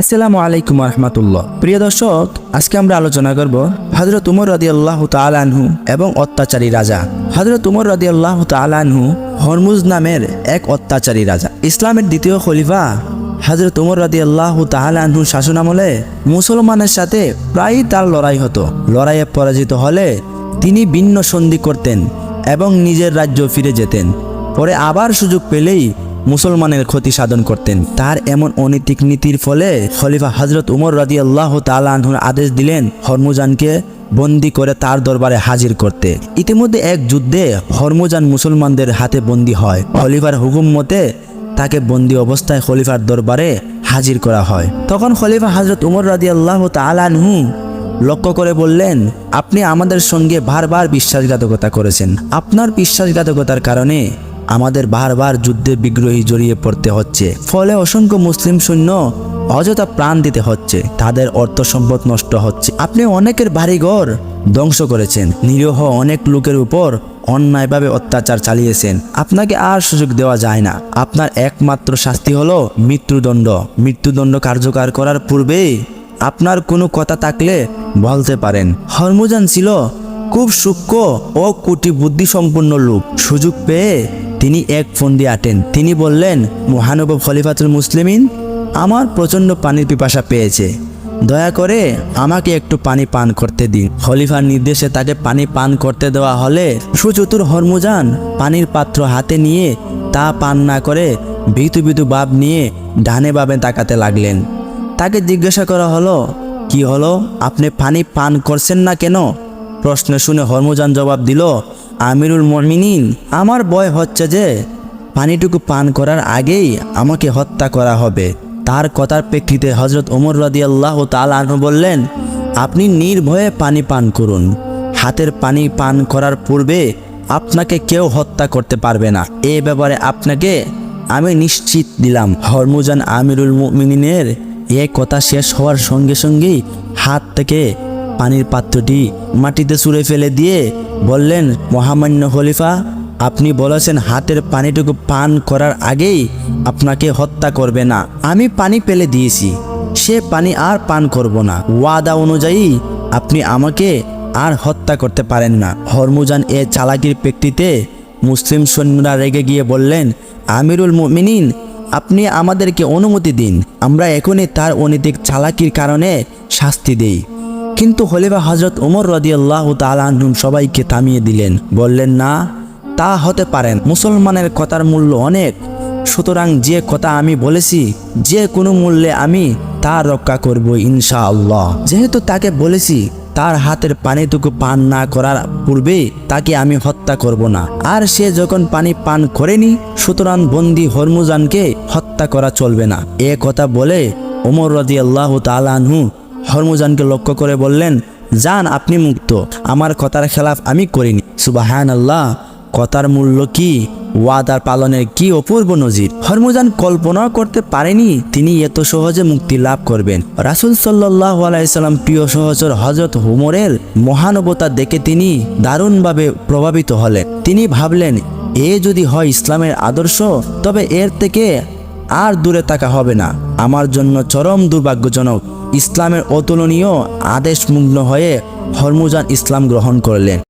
আসসালামু আলাইকুম রহমতুল্লাহ প্রিয় দর্শক, আজকে আমরা আলোচনা করব হজরত উমর রদি আল্লাহ তালানহু এবং অত্যাচারী রাজা। হজরত উমর রদি আল্লাহ তালানহু হরমুজ নামের এক অত্যাচারী রাজা। ইসলামের দ্বিতীয় খলিফা হজরত উমর রদি আল্লাহ তালানহু শাসনামলে মুসলমানের সাথে প্রায়ই তার লড়াই হতো। লড়াইয়ে পরাজিত হলে তিনি ভিন্ন সন্ধি করতেন এবং নিজের রাজ্য ফিরে যেতেন। পরে আবার সুযোগ পেলেই মুসলমানের ক্ষতি সাধন করতেন। তার এমন অনৈতিক নীতির ফলে খলিফা হজরত উমর রাজি আল্লাহ তালাহুর আদেশ দিলেন, হরমুজানকে বন্দি করে তার দরবারে হাজির করতে। ইতিমধ্যে এক যুদ্ধে হরমুজান মুসলমানদের হাতে বন্দি হয়। খলিফার হুকুম মতে তাকে বন্দি অবস্থায় খলিফার দরবারে হাজির করা হয়। তখন খলিফা হজরত উমর রাজি আল্লাহ তালানহু লক্ষ্য করে বললেন, আপনি আমাদের সঙ্গে বারবার বিশ্বাসঘাতকতা করেছেন। আপনার বিশ্বাসঘাতকতার কারণে আমাদের বারবার যুদ্ধে বিগ্রহী জড়িয়ে পড়তে হচ্ছে। ফলে অসংখ্য মুসলিম সৈন্য অযথা প্রাণ দিতে হচ্ছে। তাদের অর্থ সম্পদ নষ্ট হচ্ছে। আপনি অনেকের বাড়িঘর ধ্বংস করেছেন। নিরীহ অনেক লোকের উপর অন্যায়ভাবে অত্যাচার চালিয়েছেন। আপনাকে আর সুযোগ দেওয়া যায় না। আপনার একমাত্র শাস্তি হলো মৃত্যুদণ্ড। মৃত্যুদণ্ড কার্যকর করার পূর্বেই আপনার কোনো কথা থাকলে বলতে পারেন। হরমুজান ছিল খুব সূক্ষ্ম ও কুটি বুদ্ধি সম্পন্ন লোক। সুযোগ পেয়ে তিনি এক ফোন দিয়ে আটেন। তিনি বললেন মহানবব খলিফাতুল মুসলিমিন আমার প্রচণ্ড পানির পিপাসা পেয়েছে। দয়া করে আমাকে একটু পানি পান করতে দিন। খলিফার নির্দেশে তাকে পানি পান করতে দেওয়া হলে সুচতুর হরমুজান পানির পাত্র হাতে নিয়ে তা পান না করে ভীতু ভীতু বাপ নিয়ে ডানে বাবে তাকাতে লাগলেন। তাকে জিজ্ঞাসা করা হলো, কি হলো? আপনি পানি পান করছেন না কেন? প্রশ্ন শুনে হরমুজান জবাব দিল আমিরুল মমিনিন, আমার ভয় হচ্ছে যে পানিটুকু পান করার আগেই আমাকে হত্যা করা হবে। তার কথার প্রেক্ষিতে হজরত ওমর রাদি আল্লাহ তালু বললেন, আপনি নির্ভয়ে পানি পান করুন। হাতের পানি পান করার পূর্বে আপনাকে কেউ হত্যা করতে পারবে না। এ ব্যাপারে আপনাকে আমি নিশ্চিত দিলাম। হরমুজান আমিরুল মুমিনিনের এ কথা শেষ হওয়ার সঙ্গে সঙ্গেই হাত থেকে পানির পাত্রটি মাটিতে ছুঁড়ে ফেলে দিয়ে বললেন, মহামান্য খলিফা, আপনি বলেছেন হাতের পানিটুকু পান করার আগেই আপনাকে হত্যা করবে না। আমি পানি পেলে দিয়েছি, সে পানি আর পান করব না। ওয়াদা অনুযায়ী আপনি আমাকে আর হত্যা করতে পারেন না। হরমুজান এ চালাকির প্রেক্ষিতে মুসলিম সৈন্যরা রেগে গিয়ে বললেন, আমিরুল মুমিনিন, আপনি আমাদেরকে অনুমতি দিন। আমরা এখনই তার অনৈতিক চালাকির কারণে শাস্তি দেই। কিন্তু হলিফা হজরত ওমর রদিয়াল্লাহ তালাহুম সবাইকে থামিয়ে দিলেন। বললেন, না, তা হতে পারেন। মুসলমানের কথার মূল্য অনেক। সুতরাং যে কথা আমি বলেছি, যে কোনো মূল্যে আমি তা রক্ষা করব ইনশা আল্লাহ যেহেতু তাকে বলেছি, তার হাতের পানিটুকু পান না করার পূর্বে তাকে আমি হত্যা করব না। আর সে যখন পানি পান করেনি, সুতরাং বন্দি হরমুজানকে হত্যা করা চলবে না। এ কথা বলে ওমর রদি আল্লাহ তালানহু হরমুজানকে লক্ষ্য করে বললেন যান আপনি মুক্ত। আমার কথার খেলাফ আমি করিনি। সুবাহান আল্লাহ কথার মূল্য কি? ওয়াদার পালনের কি অপূর্ব নজির? হরমুজান কল্পনা করতে পারেনি, তিনি এত সহজে মুক্তি লাভ করবেন। রাসুল সাল্লাহ আলাইসাল্লাম প্রিয় সহচর হজরত হুমরের মহানবতা দেখে তিনি দারুণভাবে প্রভাবিত হলেন। তিনি ভাবলেন, এ যদি হয় ইসলামের আদর্শ, তবে এর থেকে আর দূরে থাকা হবে না। আমার জন্য চরম দুর্ভাগ্যজনক। ইসলামের অতুলনীয় আদেশ মুগ্ন হয়ে হরমুজান ইসলাম গ্রহণ করলেন।